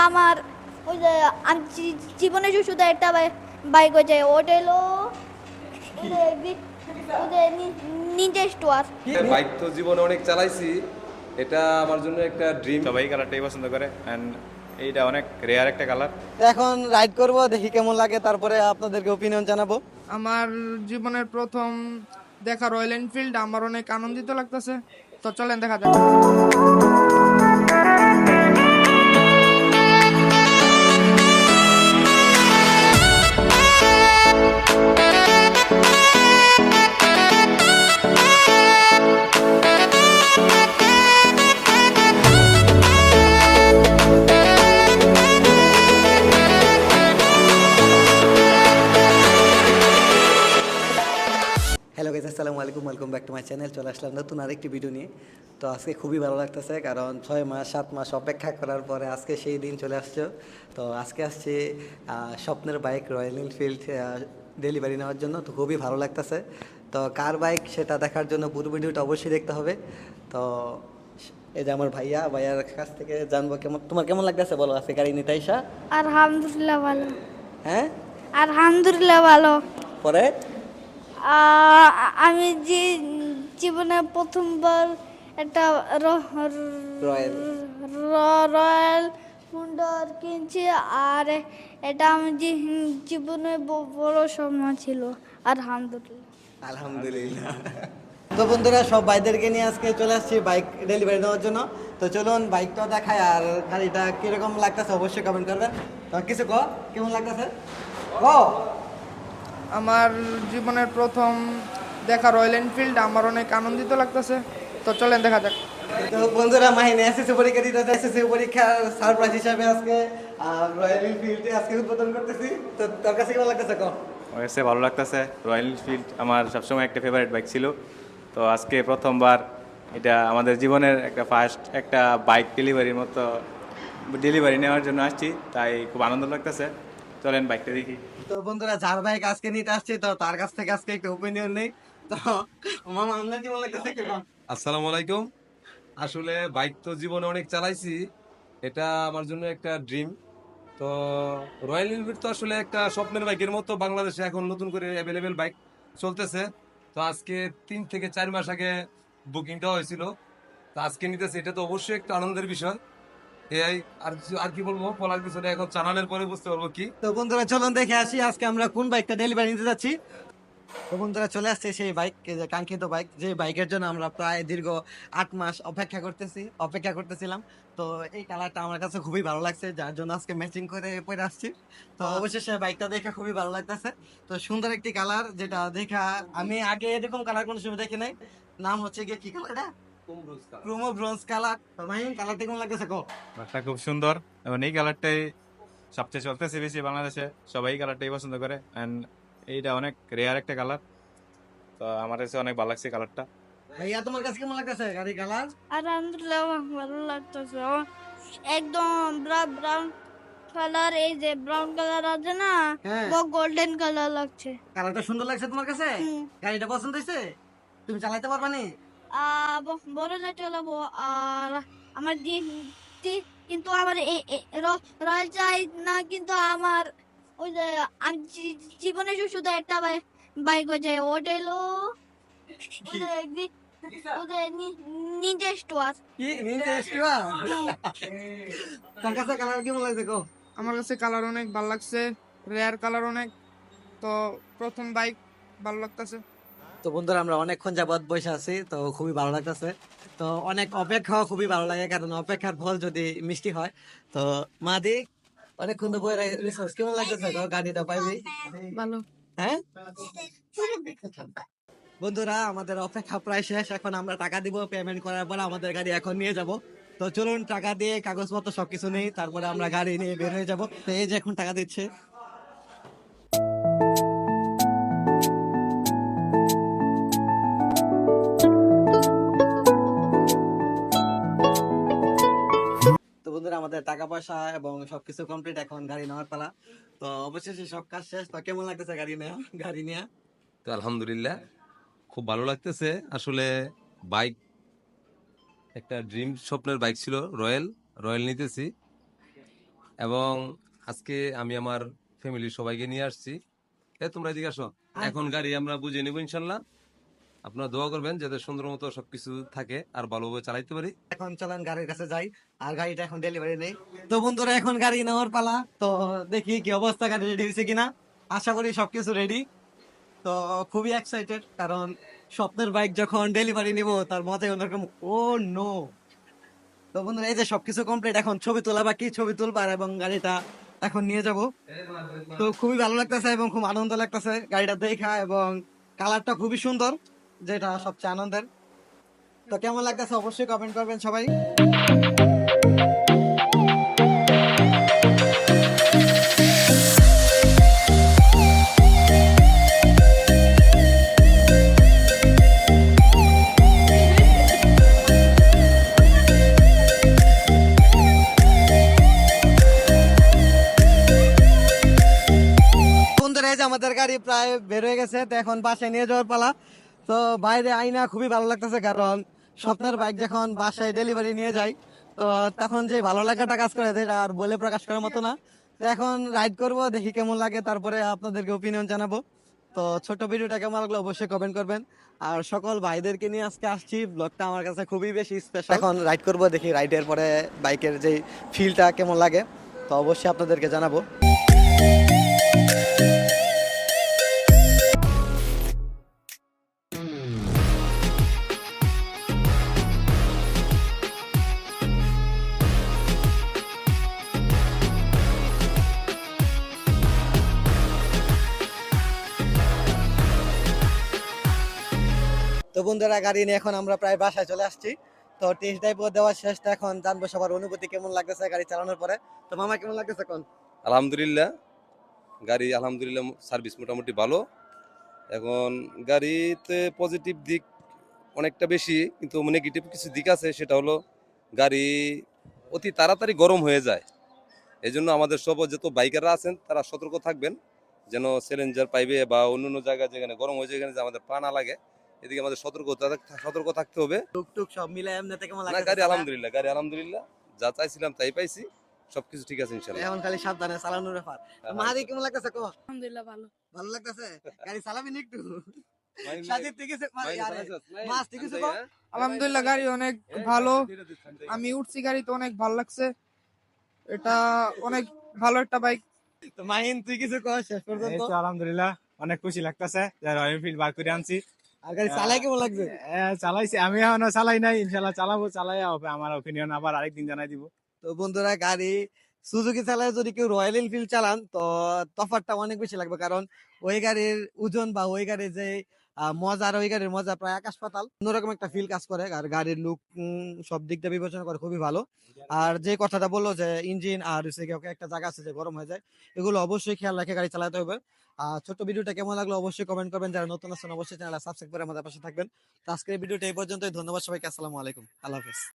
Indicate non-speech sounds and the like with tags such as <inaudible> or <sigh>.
আমার ওই যে আমি জী- জীবনে যে শুধু একটা বাইক হয়েছে ওটা হলো নিনজা স্টোয়ার বাইক তো জীবনে অনেক চালাইছি। এটা আমার জন্য একটা ড্রিম সবাই কালারটাই পছন্দ করে। অ্যান্ড এইটা অনেক রেয়ার একটা কালার তো এখন রাইড করব দেখি কেমন লাগে তারপরে আপনাদেরকে ওপিনিয়ন জানাব। আমার জীবনের প্রথম দেখা রয়্যাল এনফিল্ড আমার অনেক আনন্দিত লাগতেছে। তো চলেন দেখা যাক। আরেকটি ভিডিও নিয়ে। তো আজকে খুবই ভালো লাগতেছে কারণ ছয় মাস সাত মাস অপেক্ষা করার পরে আজকে সেই দিন চলে আসছে তো আজকে আসছে স্বপ্নের বাইক রয়্যাল এনফিল্ড ডেলিভারি নেওয়ার জন্য। তো খুবই ভালো লাগতেছে। তো কার বাইক সেটা দেখার জন্য পুরো ভিডিওটা অবশ্যই দেখতে হবে। তো এই যে আমার ভাইয়া ভাইয়ার কাছ থেকে জানব কেমন তোমার কেমন লাগতেছে বলো আজকে গাড়ি নিতে আইসা? আলহামদুলিল্লাহ ভালো। হ্যাঁ? আলহামদুলিল্লাহ ভালো। পরে? আমি যে জীবনে প্রথমবার একটা র- রয়্যাল। র- রয়্যাল মুন্ডার কিনছি আর এটা আমি জীবনে বড় স্বপ্ন ছিল। আলহামদুলিল্লাহ। আলহামদুলিল্লাহ। তো বন্ধুরা সব বাইদেরকে নিয়ে আজকে চলে আসছি বাইক ডেলিভারি দেওয়ার জন্য। তো চলুন বাইকটা দেখায় আর গাড়িটা কীরকম লাগতেছে অবশ্যই কমেন্ট করবেন। তো কিছু ক কেমন লাগতেছে? ক আমার জীবনের প্রথম দেখা রয়্যাল এনফিল্ড আমার অনেক আনন্দিত লাগতেছে। তো চলেন দেখা যাক। তো বন্ধুরা মাহিনী এসএসসি পরীক্ষা দিতে এসএসসি পরীক্ষার সারপ্রাইজ হিসাবে আজকে রয়্যাল এনফিল্ডে আজকে উদ্বোধন করতেছি। তো তোর কাছে কেমন লাগতেছে ক? আমার কাছে ভালো লাগতেছে। রয়্যাল এনফিল্ড আমার সবসময় একটা ফেভারিট বাইক ছিল। তো আজকে প্রথমবার এটা আমাদের জীবনের একটা ফার্স্ট একটা বাইক ডেলিভারির মতো ডেলিভারি নেওয়ার জন্য আসছি তাই খুব আনন্দ লাগতেছে। চলেন বাইকটা দেখি। তো বন্ধুরা যার বাইক আজকে নিতে আসছি তো তার কাছ থেকে আজকে একটা ওপিনিয়ন নেই। আসসালামু আলাইকুম আসলে বাইক তো জীবনে অনেক চালাইছি। এটা আমার জন্য একটা ড্রিম। তো রয়্যাল এনফিল্ড তো আসলে একটা স্বপ্নের বাইকের মতো বাংলাদেশে এখন নতুন করে অ্যাভেলেবেল বাইক চলতেছে। তো আজকে তিন থেকে চার মাস আগে বুকিংটা হয়েছিল। তো আজকে নিতেছে এটা তো অবশ্যই একটা আনন্দের বিষয়। এই আর আর কি বলব? বলার কিছু এখন চালানোর পরে বুঝতে পারব কি। তো বন্ধুরা চলুন দেখে আসি আজকে আমরা কোন বাইকটা ডেলিভারি নিতে যাচ্ছি। তো বন্ধুরা চলে আসছে সেই বাইক যে কাঙ্ক্ষিত বাইক যে বাইকের জন্য আমরা প্রায় দীর্ঘ আট মাস অপেক্ষা করতেছি অপেক্ষা করতেছিলাম। তো এই কালারটা আমার কাছে খুবই ভালো লাগছে যার জন্য আজকে ম্যাচিং করে পরে আসছি। তো অবশ্যই সেই বাইকটা দেখে খুবই ভালো লাগতেছে। তো সুন্দর একটি কালার যেটা দেখা আমি আগে এরকম কালার কোনো সময় দেখি নাই। নাম হচ্ছে গিয়ে কি কালার এটা? ক্রোমো ব্রোঞ্জ কালার মাহিন কালারটা কেমন লাগতেছে কো বাইকটা খুব সুন্দর। এবং এই কালারটাই সবচেয়ে চলতেছে বেশি বাংলাদেশে। সবাই কালারটাই পছন্দ করে। অ্যান্ড এইটা অনেক রেয়ার একটা কালার তো আমার কাছে অনেক ভালো লাগছে কালারটা ভাইয়া তোমার কাছে কেমন লাগতেছে গাড়ি কালার আলহামদুলিল্লাহ ভালো লাগতেছে একদম ব্রাউন কালার এই যে ব্রাউন কালার আছে না হ্যাঁ। গোল্ডেন কালার লাগছে। কালারটা সুন্দর লাগছে তোমার কাছে? গাড়িটা পছন্দ হয়েছে? তুমি চালাতে পারবা নি? আহ, বড় না চালাবো আর আমার কিন্তু আমার এই এই র- রয়্যাল চাই না কিন্তু আমার ওই যে জীবনে শুধু একটা বাইক হয়েছে ওটা হলো আমার কাছে কালার অনেক ভালো লাগছে রেয়ার কালার অনেক তো প্রথম বাইক ভালো লাগতেছে। তো বন্ধুরা আমরা অনেকক্ষণ যাবত বসে আছি তো খুবই ভালো লাগতেছে। তো অনেক অপেক্ষাও খুবই ভালো লাগে কারণ অপেক্ষার ফল যদি মিষ্টি হয় তো মাদি অনেকক্ষণ তো বই রিসোর্স কেমন লাগতেছে? গো? গাড়িটা পাইবি? ভালো। হ্যাঁ? <laughs> বন্ধুরা আমাদের অপেক্ষা প্রায় শেষ। এখন আমরা টাকা দিব পেমেন্ট করার পর আমাদের গাড়ি এখন নিয়ে যাব। তো চলুন টাকা দিয়ে কাগজপত্র সবকিছু নেই। তারপরে আমরা গাড়ি নিয়ে বের হয়ে যাব। তো এই যে এখন টাকা দিচ্ছে। আমাদের টাকা পয়সা এবং সবকিছু কমপ্লিট এখন গাড়ি নেওয়ার পালা। তো অবশেষে সব কাজ শেষ। তো কেমন লাগতেছে গাড়ি নেওয়া গাড়ি নেওয়া তো আলহামদুলিল্লাহ খুব ভালো লাগতেছে। আসলে বাইক একটা ড্রিম স্বপ্নের বাইক ছিল রয়্যাল রয়্যাল নিতেছি। এবং আজকে আমি আমার ফ্যামিলির সবাইকে নিয়ে আসছি। এ তোমরা এদিকে আসো। এখন গাড়ি আমরা বুঝে নিব ইনশাল্লাহ। আপনারা দোয়া করবেন যাতে সুন্দর মতো সবকিছু থাকে, আর ভালোভাবে চালাইতে পারি। এখন চলেন গাড়ির কাছে যাই, আর গাড়িটা এখন ডেলিভারি নেই। তো বন্ধুরা, এখন গাড়ি নেওয়ার পালা। তো দেখি কি অবস্থা, গাড়ি রেডি হয়েছে কিনা? আশা করি সবকিছু রেডি তো খুবই এক্সাইটেড কারণ স্বপ্নের বাইক যখন ডেলিভারি নিব, তার মজাই অন্যরকম। ও নো তো বন্ধুরা, এই যে সবকিছু কমপ্লিট এখন ছবি তোলা বাকি ছবি তুলবার, এবং গাড়িটা এখন নিয়ে যাব। তো খুবই ভালো লাগতেছে, এবং খুব আনন্দ লাগতেছে গাড়িটা দেখা, এবং কালারটা খুবই সুন্দর। যেটা সবচেয়ে আনন্দের। তো কেমন লাগতেছে? অবশ্যই কমেন্ট করবেন সবাই। আমাদের গাড়ি প্রায় বের হয়ে গেছে। তো এখন বাসায় নিয়ে যাওয়ার পালা। তো বাইরে আইনা খুবই ভালো লাগতেছে, কারণ স্বপ্নের বাইক যখন বাসায় ডেলিভারি নিয়ে যায় তো তখন যে ভালো লাগাটা কাজ করে সেটা আর বলে প্রকাশ করার মতো না। এখন রাইড করব, দেখি কেমন লাগে, তারপরে আপনাদেরকে ওপিনিয়ন জানাব। তো ছোট ভিডিওটা কেমন লাগল অবশ্যই কমেন্ট করবেন। আর সকল ভাইদেরকে নিয়ে আজকে আসছি ব্লগটা আমার কাছে খুবই বেশি স্পেশাল এখন রাইড করব, দেখি রাইডের পরে বাইকের যে ফিলটা কেমন লাগে, তো অবশ্যই আপনাদেরকে জানাব। তো বন্ধুরা, গাড়ি নিয়ে এখন আমরা প্রায় বাসায় চলে আসছি। তো টেস্ট ড্রাইভ দেওয়ার শেষ, তো এখন জানব সবার অনুভূতি কেমন লাগতেছে গাড়ি চালানোর পরে। তো মামা, কেমন লাগতেছে এখন? আলহামদুলিল্লাহ, গাড়ি আলহামদুলিল্লাহ সার্ভিস মোটামুটি ভালো। এখন গাড়িতে পজিটিভ দিক অনেকটা বেশি, কিন্তু নেগেটিভ কিছু দিক আছে, সেটা হলো গাড়ি অতি তাড়াতাড়ি গরম হয়ে যায়। এই জন্য আমাদের সব যত বাইকাররা আছেন, তারা সতর্ক থাকবেন, যেন চ্যালেঞ্জার পাইবে বা অন্য অন্য জায়গায় যেখানে গরম হয়ে যায় আমাদের পা না লাগে এদিকে আমাদের সতর্ক সতর্ক থাকতে হবে। টুকটুক সব মিলে এমনিতে কেমন না গাড়ি আলহামদুলিল্লাহ গাড়ি আলহামদুলিল্লাহ। যা চাইছিলাম তাই পাইছি। সবকিছু ঠিক আছে ইনশাল্লাহ এখন খালি সাবধানে চালানোর ব্যাপার। মাহাদি কেমন লাগতেছে কো? আলহামদুলিল্লাহ ভালো। ভালো লাগতেছে? গাড়ি চালাবি না একটু? হ্যাঁ? আলহামদুলিল্লাহ গাড়ি অনেক ভালো। আমি উঠছি গাড়িতে অনেক ভালো লাগছে। এটা অনেক ভালো একটা বাইক। তো মাহিন তুই কিছু কর শেষ পর্যন্ত? আলহামদুলিল্লাহ অনেক খুশি লাগতেছে। রয়্যাল এনফিল্ড বার করে আনছি। আর গাড়ি চালাই কেমন লাগছে হ্যাঁ চালাইছি। আমি এখনও চালাই নাই ইনশাল্লাহ চালাবো চালাই হবে। আমার ওপিনিয়ন আবার আরেকদিন জানাই দিব। তো বন্ধুরা গাড়ি সুজুকি চালায় যদি কেউ রয়্যাল এনফিল্ড চালান তো তফাৎটা অনেক বেশি লাগবে। কারণ ওই গাড়ির ওজন বা ওই গাড়ির যে মজা আর ওই গাড়ির মজা প্রায় আকাশ পাতাল। অন্যরকম একটা ফিল কাজ করে, আর গাড়ির লুক সব দিক দিয়ে বিবেচনা করে খুবই ভালো। আর যে কথাটা বলল যে ইঞ্জিন আর একটা জায়গা আছে যে গরম হয়ে যায়, এগুলো অবশ্যই খেয়াল রাখে গাড়ি চালাতে হবে। আর ছোট ভিডিওটা কেমন লাগল অবশ্যই কমেন্ট করবেন। যারা নতুন আছেন, অবশ্যই চ্যানেল সাবস্ক্রাইব করে আমাদের পাশে থাকবেন। আজকের ভিডিওটা এই পর্যন্তই। ধন্যবাদ সবাইকে। আসসালামু আলাইকুম। আল্লাহ হাফেজ।